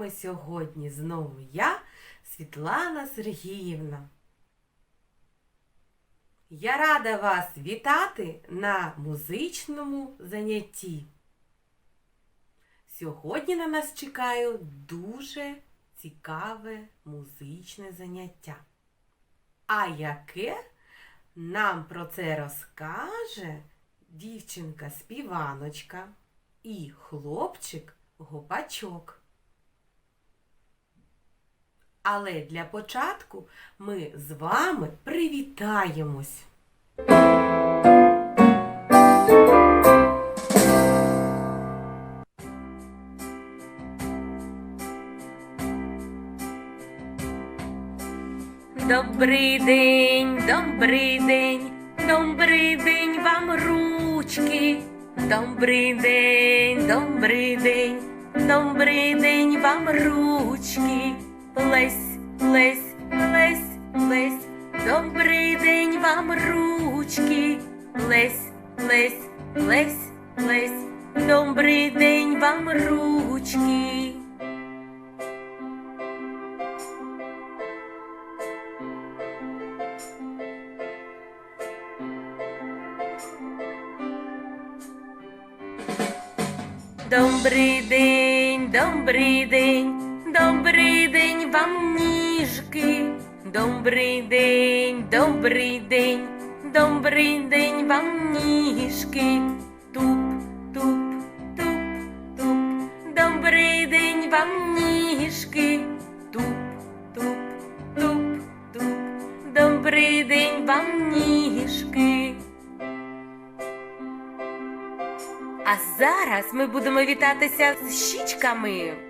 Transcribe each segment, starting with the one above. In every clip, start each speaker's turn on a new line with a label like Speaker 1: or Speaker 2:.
Speaker 1: вами сьогодні знову я, Світлана Сергіївна. Я рада вас вітати на музичному занятті. Сьогодні на нас чекає дуже цікаве музичне заняття. А яке нам про це розкаже дівчинка співаночка і хлопчик гопачок. Але для початку ми з вами привітаємось. Добрий день, добрий день, добрий день вам ручки. Добрий день, добрий день, добрий день вам ручки. Лесь, лесь, лесь, лесь, добрий день вам ручки. Лесь, лесь, лесь, лесь, добрий день вам ручки. Добрий день, добрий день, добрий день вам ніжки. Добрий день, добрий день, добрий день вам ніжки. Туп, туп, туп, туп. Добрий день вам ніжки. Туп, туп, туп, туп. Добрий день вам ніжки. А зараз ми будемо вітатися з щічками.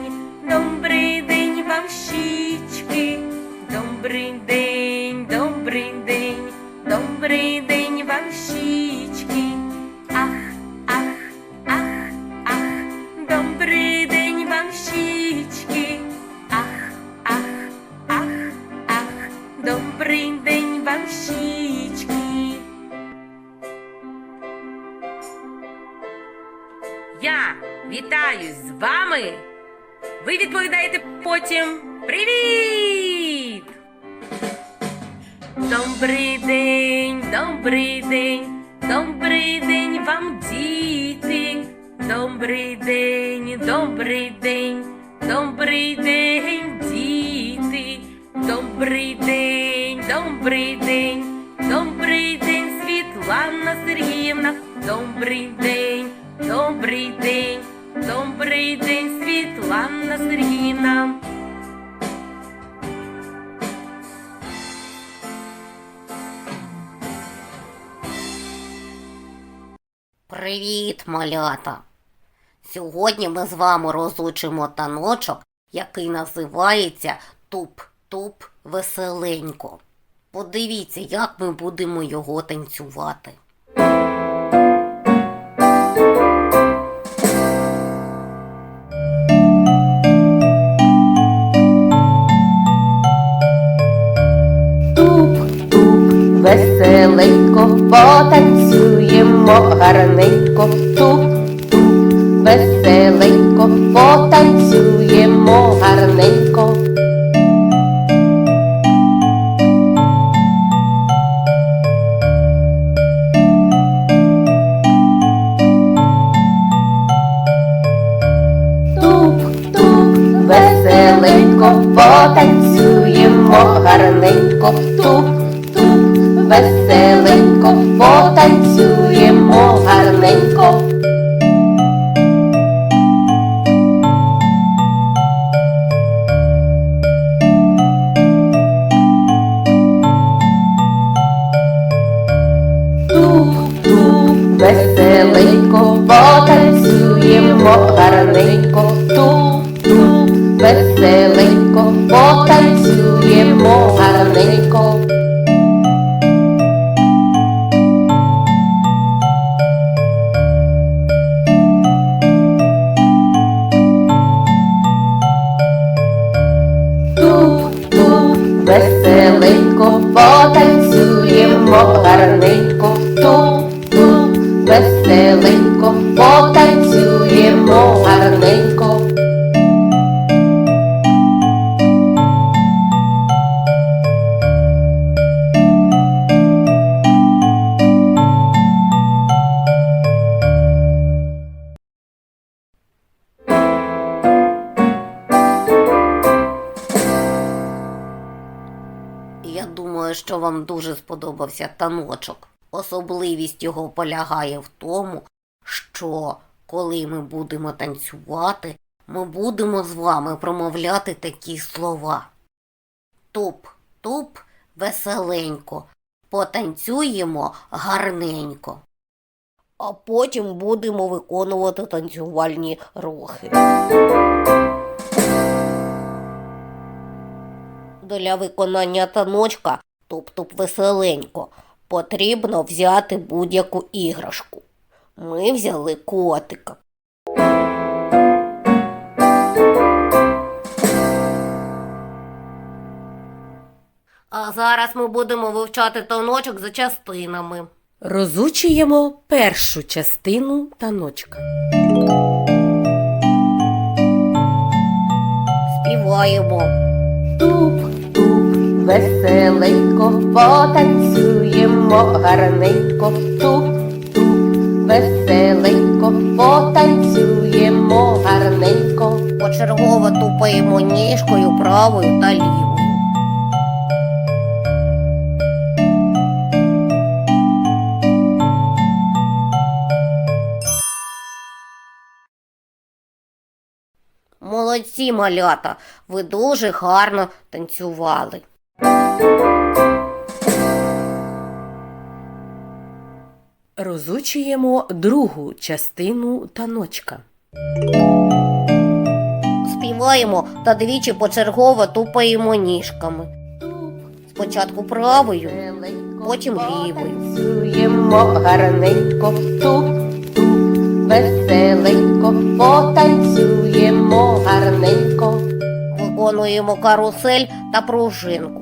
Speaker 1: вітаюсь з вами. Ви відповідаєте потім Привіт! Добрий день, добрий день, добрий день вам, діти. Добрий день, добрий день, добрий день, діти. Добрий день, добрий день, добрий день, Світлана Сергіївна. Добрий день, добрий день, добрий день, Світлана Сергіївна.
Speaker 2: Привіт, малята! Сьогодні ми з вами розучимо таночок, який називається Туп-туп веселенько. Подивіться, як ми будемо його танцювати.
Speaker 3: Веселенько, потанцюємо гарненько, гарненько, туп-туп, веселенько, потанцюємо гарненько. веселенько, потанцюємо гарненько, туп-туп, веселенько,
Speaker 2: Я думаю, що вам дуже сподобався таночок. Особливість його полягає в тому, що коли ми будемо танцювати, ми будемо з вами промовляти такі слова. Туп, туп, веселенько, потанцюємо гарненько. А потім будемо виконувати танцювальні рухи. Для виконання таночка, тобто веселенько, потрібно взяти будь-яку іграшку. Ми взяли котика. А зараз ми будемо вивчати таночок за частинами.
Speaker 1: Розучуємо першу частину таночка.
Speaker 2: Співаємо.
Speaker 3: Веселенько, потанцюємо гарненько, туп-туп, веселенько, потанцюємо гарненько.
Speaker 2: Почергово тупаємо ніжкою правою та лівою. Молодці, малята, ви дуже гарно танцювали.
Speaker 1: Розучуємо другу частину таночка.
Speaker 2: Співаємо та двічі почергово тупаємо ніжками. Спочатку правою, потім лівою.
Speaker 3: Танцюємо гарненько, туп-туп, веселенько, потанцюємо гарненько.
Speaker 2: Виконуємо карусель та пружинку.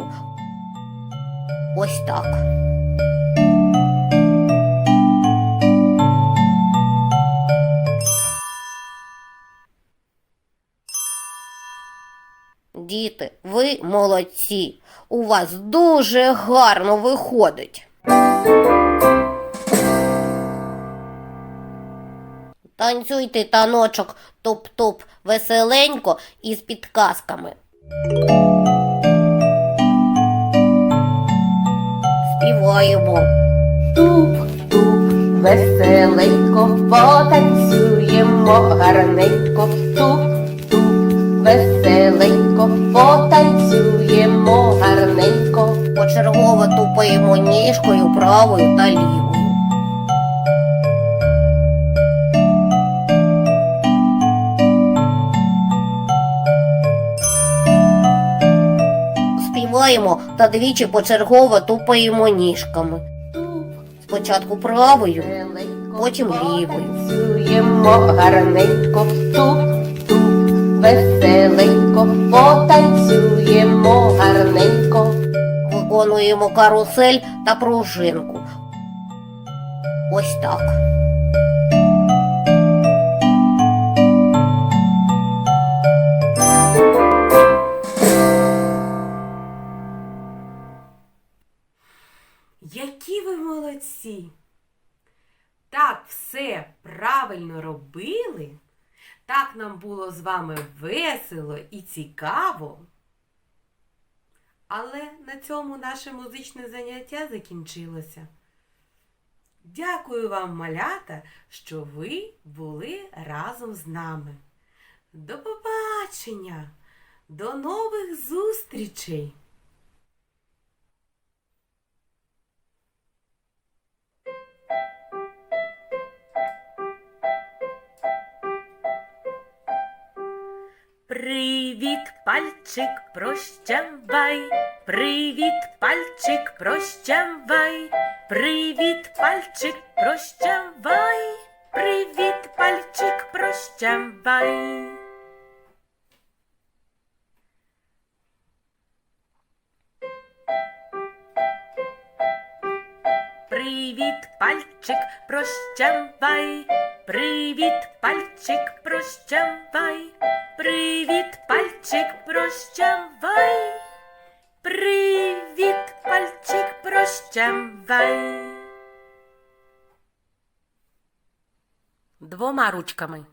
Speaker 2: Ось так. Діти, ви молодці. У вас дуже гарно виходить. Танцюйте таночок топ-топ веселенько і з підказками. Співаємо.
Speaker 3: Туп-туп, веселенько, потанцюємо гарненько, туп-туп, веселенько, потанцюємо гарненько.
Speaker 2: Почергово тупаємо ніжкою правою та лівою. Співаємо та двічі почергово тупаємо ніжками. Спочатку правою, потім лівою.
Speaker 3: Танцюємо гарненько, туп-туп, веселенько, потанцюємо гарненько.
Speaker 2: Виконуємо карусель та пружинку. Ось так.
Speaker 1: Нам було з вами весело і цікаво. Але на цьому наше музичне заняття закінчилося. Дякую вам, малята, що ви були разом з нами. До побачення! До нових зустрічей! Привіт, пальчик, прощавай, привіт, пальчик, прощавай, привіт, пальчик, прощавай, привіт, пальчик, прощавай. Привіт, пальчик, прощавай, привіт, пальчик, прощавай. Привіт, пальчик, прощавай. Привіт, пальчик, прощавай. Двома ручками.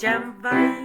Speaker 1: Jump by.